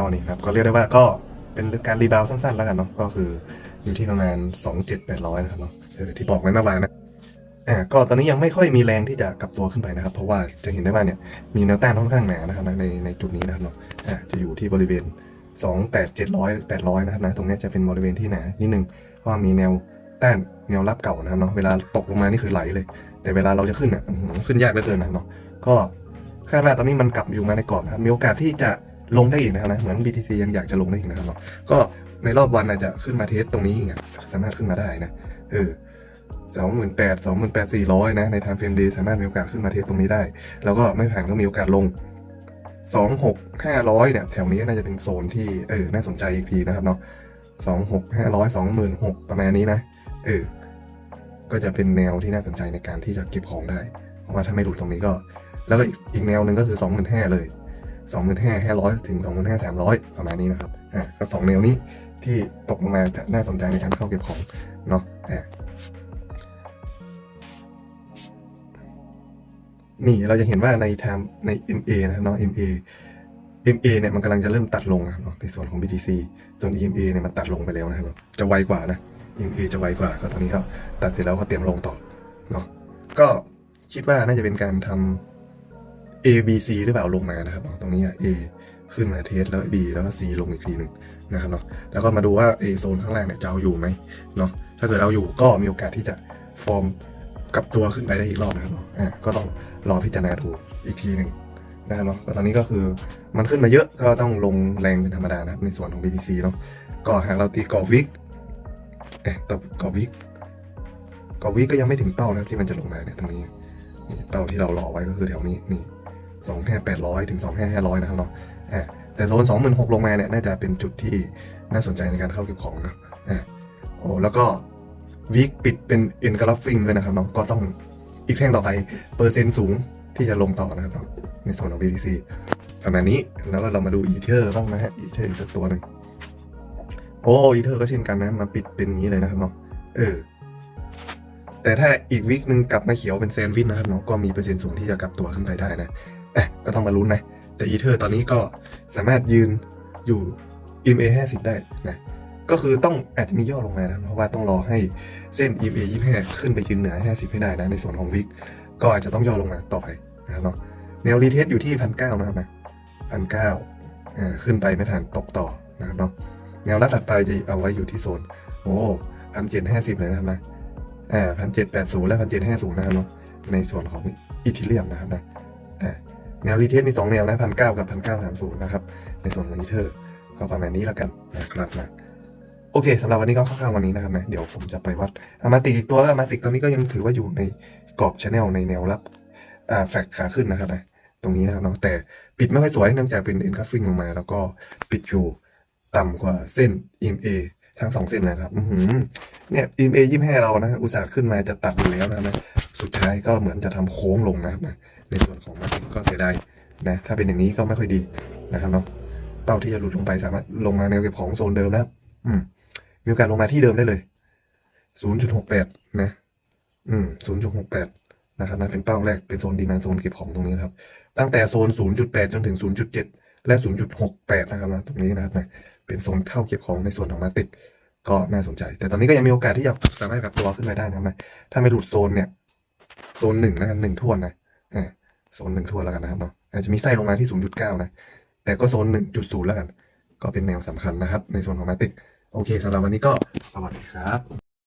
ช้านี้ครับ ก็เรียกได้ว่าก็เป็นการรีบาวสั้นๆ แล้วกันเนาะก็คืออยู่ที่ประมาณ 27800 นะครับเนาะเออที่บอกไว้เมื่อวานนะอ่าก็ตอนนี้ยังไม่ค่อยมีแรงที่จะกลับตัวขึ้นไปนะครับ เพราะว่าจะเห็นได้ว่าเนี่ยมีแนวต้านค่อนข้างหนานะครับในในจุดนี้นะครับเนาะอ่าจะอยู่ที่บริเวณ 28700 800 นะครับนะตรงนี้จะเป็นบริเวณที่หนานิดนึงเพราะว่ามีแนวต้านแนวรับเก่านะครับเนาะเวลาตกลงมานี่คือไหลเลย แต่เวลาเราจะขึ้นอะขึ้นยากเหลือเกินนะเนาะก็คาดว่าตอนนี้มันกลับอยู่มาในกรอบนะครับมีโอกาสที่จะ ลงได้อีกนะครับนะเหมือน BTC ยังอยากจะลงได้อีกนะครับเนาะก็ในรอบวันอาจจะขึ้นมาเทสตรงนี้อีกอะสามารถขึ้นมาได้นะเออสองหมื่นแปดสองหมื่นแปดสี่ร้อยนะในไทางเฟรมเดย์สามารถมีโอกาสขึ้นมาเทสตรงนี้ได้ แล้วก็ไม่ผ่านก็มีโอกาสลงสองหกห้าร้อยเนี่ยแถวนี้น่าจะเป็นโซนที่เออน่าสนใจอีกทีนะครับเนาะสองหกห้าร้อยสองหมื่นหกประมาณนี้นะเออก็จะเป็นแนวที่น่าสนใจในการที่จะเก็บของได้ เพราะว่าถ้าไม่หลุดตรงนี้ก็ แล้วก็อีกแนวหนึ่งก็คือ2 5 0 0 0เลย 2 5 0 0 500 ถึง 2 5 0 0 300 ประมาณนี้นะครับ อ่าก็สองแนวนี้ที่ตกลงมาจะน่าสนใจในการเข้าเก็บของเนาะ อ่านี่เราจะเห็นว่าในไทม์ใน MA นะเนาะ MA MA เนี่ยมันกำลังจะเริ่มตัดลงนะเนาะในส่วนของ BTC ส่วน EMA เนี่ยมันตัดลงไปแล้วนะครับจะไวกว่านะ EMA จะไวกว่าก็ตอนนี้ก็ตัดเสร็จแล้วก็เตรียมลงต่อเนาะก็คิดว่าน่าจะเป็นการทำ A B C หรือเปล่าลงมานะครับเนาะตรงนี้อะ A ขึ้นมาเทสแล้ว B แล้วก็ C ลงอีกทีหนึ่งนะครับเนาะแล้วก็มาดูว่า A โซนข้างล่างเนี่ยจะเอาอยู่ไหมเนาะถ้าเกิดเอาอยู่ก็มีโอกาสที่จะฟอร์มกลับตัวขึ้นไปได้อีกรอบนะครับเนาะอะก็ต้องรอพิจารณาดูอีกทีหนึ่งนะครับเนาะก็ตอนนี้ก็คือมันขึ้นมาเยอะก็ต้องลงแรงเป็นธรรมดานะครับในส่วนของ BTC เนาะก็หากเราตีกรอบวิกเอ๊ะตบกรอบวิกกอบวิกก็ยังไม่ถึงเป้านะที่มันจะลงมาเนี่ยตรงนี้นี่เป้าที่เรารอไว้ก็คือแถวนี้นี่ สองห้าแปดร้อยถึงสองห้าห้าร้อยนะครับเนาะแต่โซนสองหมื่นหกลงมาเนี่ย น่าจะเป็นจุดที่น่าสนใจในการเข้าเก็บของนะโอ้แล้วก็วิกปิดเป็นเอ็นกราฟฟิงด้วยนะครับเนาะก็ต้องอีกแท่งต่อไปเปอร์เซ็นต์สูงที่จะลงต่อนะครับเนาะในส่วนของ BTC ประมาณนี้แล้วเรามาดูอีเทอร์บ้างนะฮะอีเทอร์อีกสักตัวหนึ่งโอ้อีเทอร์ก็เช่นกันนะมาปิดเป็นงนี้เลยนะครับเนาะเออแต่ถ้าอีกวิกหนึ่งกลับมาเขียวเป็นแซนด์วิชนะครับเนาะก็มีเปอร์เซ็นต์สูงที่จะกลับตัวขึ้นไปได้นะ อ๊ะก็ต้องมาลุ้นนะ แต่อีเทอร์ตอนนี้ก็สามารถยืนอยู่ EMA 50 ได้นะก็คือต้องอาจจะมีย่อลงมานะเพราะว่าต้องรอให้เส้น EMA 25 ขึ้นไปยืนเหนือ 50 ให้ได้นะในส่วนของวิกก็อาจจะต้องย่อลงมาต่อไปนะครับเนาะแนวรีเทสอยู่ที่พันเนะครับนะพันเก้าขึ้นไปไม่ทันตกต่อนะครับเนาะแนวรับถัดไปจะเอาไว้อยู่ที่โซนโอ้พันเจ็ดห้าสิบเลยนะครับนะอ่าพันเจ็ดแปดศูนย์และพันเจ็ดห้าศูนย์นะครับเนาะในส่วนของอีทิเลียมนะครับนะอ่า แนวรีเทสมีสองแนวนะพันเก้ากับพันเก้าสามศูนย์นะครับ ในส่วนของอีเทอร์ก็ประมาณนี้แล้วกันนะครับนะโอเคสำหรับวันนี้ก็คร่าวๆวันนี้นะครับนะเดี๋ยวผมจะไปวัดอามาติกอีกตัวอามาติกตอนนี้ก็ยังถือว่าอยู่ในกรอบชแนลในแนวรับอ่าแฟกขาขึ้นนะครับนะตรงนี้นะครับเนาะแต่ปิดไม่ค่อยสวยเนื่องจากเป็นเอ็นคัฟฟิ้งลงมา แล้วก็ปิดอยู่ต่ำกว่าเส้น EMA ทั้งสองเส้นเลยนะครับ อื เนี่ย EMA ยี่ห้าเรานะอุตส่าห์ขึ้นมาจะตัดอยู่แล้วนะนะสุดท้ายก็เหมือนจะทำโค้งลงนะครับนะในส่วนของมาติก็เสียดายนะถ้าเป็นอย่างนี้ก็ไม่ค่อยดีนะครับเนาะเป้าที่จะหลุดลงไปสามารถลงมาแนวเก็บของโซนเดิมนะอืมมีโอกาสลงมาที่เดิมได้เลย 0.68 นะ อืม 0.68 นะครับนะเป็นเป้าแรกเป็นโซนดีมานโซนเก็บของตรงนี้นะครับ ตั้งแต่โซน 0.8 จนถึง 0.7 และ 0.68 นะครับนะตรงนี้นะครับนะเป็นโซนเข้าเก็บของในส่วนของมาติก ก็น่าสนใจ แต่ตอนนี้ก็ยังมีโอกาสที่จะสามารถกลับตัวขึ้นไปได้นะครับนะถ้าไม่หลุดโซนเนี่ยโซนหนึ่งนะครับหนึ่งทวนนะโซนหนึ่งทวนแล้วกันนะครับเนาะอาจจะมีไส้ลงมาที่ศูนย์จุดเก้านะ แต่ก็โซนหนึ่งจุดศูนย์แล้วกัน ก็เป็นแนวสำคัญนะครับ ในโซนของมาติกโอเคสำหรับวันนี้ก็สวัสดีครับ